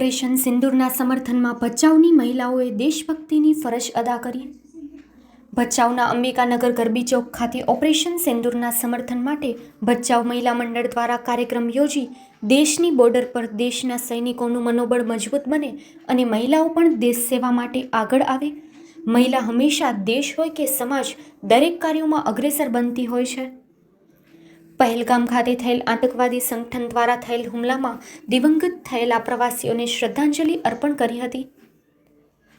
Operation સિંદૂરના સમર્થનમાં ભચાઉની મહિલાઓએ દેશભક્તિની ફરજ અદા કરી. ભચાઉના અંબિકાનગર ગરબી ચોક ખાતે ઓપરેશન સિંદૂરના સમર્થન માટે ભચાઉ મહિલા મંડળ દ્વારા કાર્યક્રમ યોજી દેશની બોર્ડર પર દેશના સૈનિકોનું મનોબળ મજબૂત બને અને મહિલાઓ પણ દેશ સેવા માટે આગળ આવે. મહિલા હંમેશા દેશ હોય કે સમાજ દરેક કાર્યોમાં અગ્રેસર બનતી હોય છે. પહેલગામ ખાતે થયેલ આતંકવાદી સંગઠન દ્વારા થયેલ હુમલામાં દિવંગત થયેલા પ્રવાસીઓને શ્રદ્ધાંજલિ અર્પણ કરી હતી.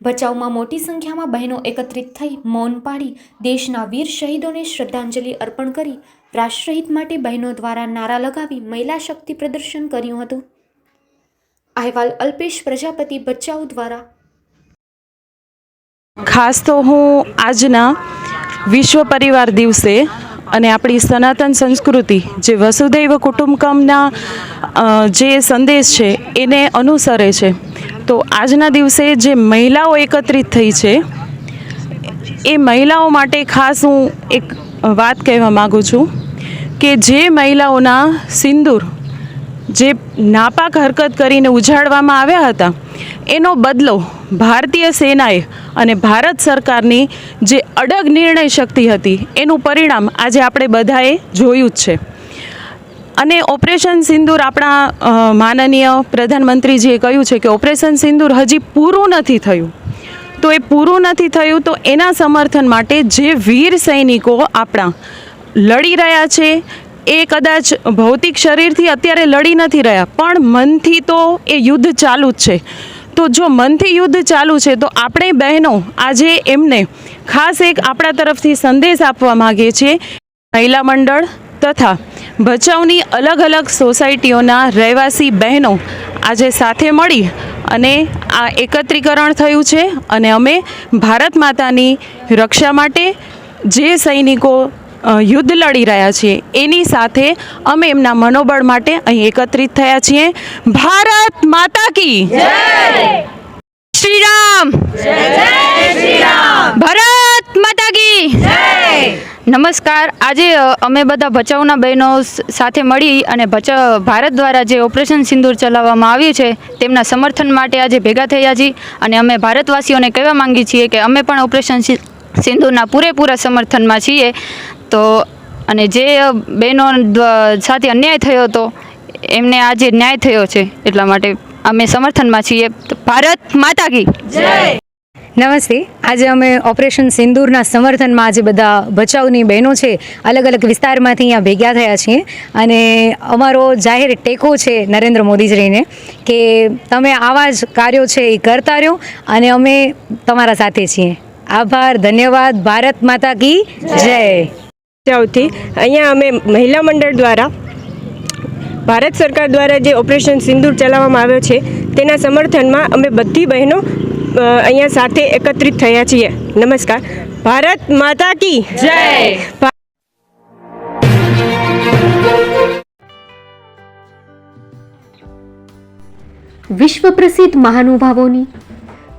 ભચાઉમાં મોટી સંખ્યામાં બહેનો એકત્રિત થઈ મૌન પાડી દેશના વીર શહીદોને શ્રદ્ધાંજલિ અર્પણ કરી રાષ્ટ્રહિત માટે બહેનો દ્વારા નારા લગાવી મહિલા શક્તિ પ્રદર્શન કર્યું હતું. અહેવાલ અલ્પેશ પ્રજાપતિ ભચાઉ દ્વારા. ખાસ તો હું આજના વિશ્વ પરિવાર દિવસે અને આપણી સનાતન સંસ્કૃતિ જે વસુદૈવ કુટુંબકમના જે સંદેશ છે, એને અનુસરે છે. તો આજના દિવસે જે મહિલાઓ એકત્રિત થઈ છે, એ મહિલાઓ માટે ખાસ હું એક વાત કહેવા માગું છું કે જે મહિલાઓના સિંદૂર જે નાપાક હરકત કરીને ઉજાડવામાં આવ્યા હતા, એનો બદલો ભારતીય સેનાએ અને ભારત સરકારની જે અડગ નિર્ણય શક્તિ હતી, એનું પરિણામ આજે આપણે બધાએ જોયું જ છે. અને ઓપરેશન સિંદૂર આપણા માનનીય પ્રધાનમંત્રીજીએ કહ્યું છે કે ઓપરેશન સિંદૂર હજી પૂરું નથી થયું. તો એ પૂરું નથી થયું તો એના સમર્થન માટે જે વીર સૈનિકો આપણા લડી રહ્યા છે, એ કદાચ ભૌતિક શરીરથી અત્યારે લડી નથી રહ્યા, પણ મનથી તો એ યુદ્ધ ચાલુ જ છે. તો જો મનથી યુદ્ધ ચાલુ છે, તો આપણે બહેનો આજે એમને ખાસ એક આપણા તરફથી સંદેશ આપવા માગીએ છીએ. મહિલા મંડળ તથા ભચાઉની અલગ અલગ સોસાયટીઓના રહેવાસી બહેનો આજે સાથે મળી અને આ એકત્રીકરણ થયું છે અને અમે ભારત માતાની રક્ષા માટે જે સૈનિકો યુદ્ધ લડી રહ્યા છીએ. એની સાથે અમે એમના મનોબળ માટે અહીં એકત્રિત થયા છીએ. ભારત માતા કી શ્રી રામ ભારત માતા કી નમસ્કાર. આજે અમે બધા ભચાઉના બહેનો સાથે મળી અને ભચા, ભારત દ્વારા જે ઓપરેશન સિંદૂર ચલાવવામાં આવ્યું છે, તેમના સમર્થન માટે આજે ભેગા થયા છીએ અને અમે ભારતવાસીઓને કહેવા માંગીએ છીએ કે અમે પણ ઓપરેશન સિંદૂરના પૂરેપૂરા સમર્થનમાં છીએ. તો અને જે બહેનો સાથે અન્યાય થયો હતો, એમને આજે ન્યાય થયો છે. એટલા માટે અમે સમર્થનમાં છીએ. ભારત માતા કી. નમસ્તે. આજે અમે ઓપરેશન સિંદૂરના સમર્થનમાં આજે બધા બચાવની બહેનો છે, અલગ અલગ વિસ્તારમાંથી અહીંયા ભેગા થયા છીએ. અને અમારો જાહેર ટેકો છે નરેન્દ્ર મોદીશ્રીને કે તમે આવા જ કાર્યો છે એ કરતા રહ્યો અને અમે તમારા સાથે છીએ. આભાર, ધન્યવાદ. ભારત માતા કી. જય! ભચાઉથી અહીંયા અમે મહિલા મંડળ દ્વારા, ભારત સરકાર દ્વારા જે ઓપરેશન સિંદૂર ચલાવવામાં આવ્યો છે, તેના સમર્થનમાં અમે બધી બહેનો અહીંયા સાથે એકત્રિત થયા છીએ. નમસ્કાર. ભારત માતા કી જય! વિશ્વ પ્રસિદ્ધ મહાનુભાવોની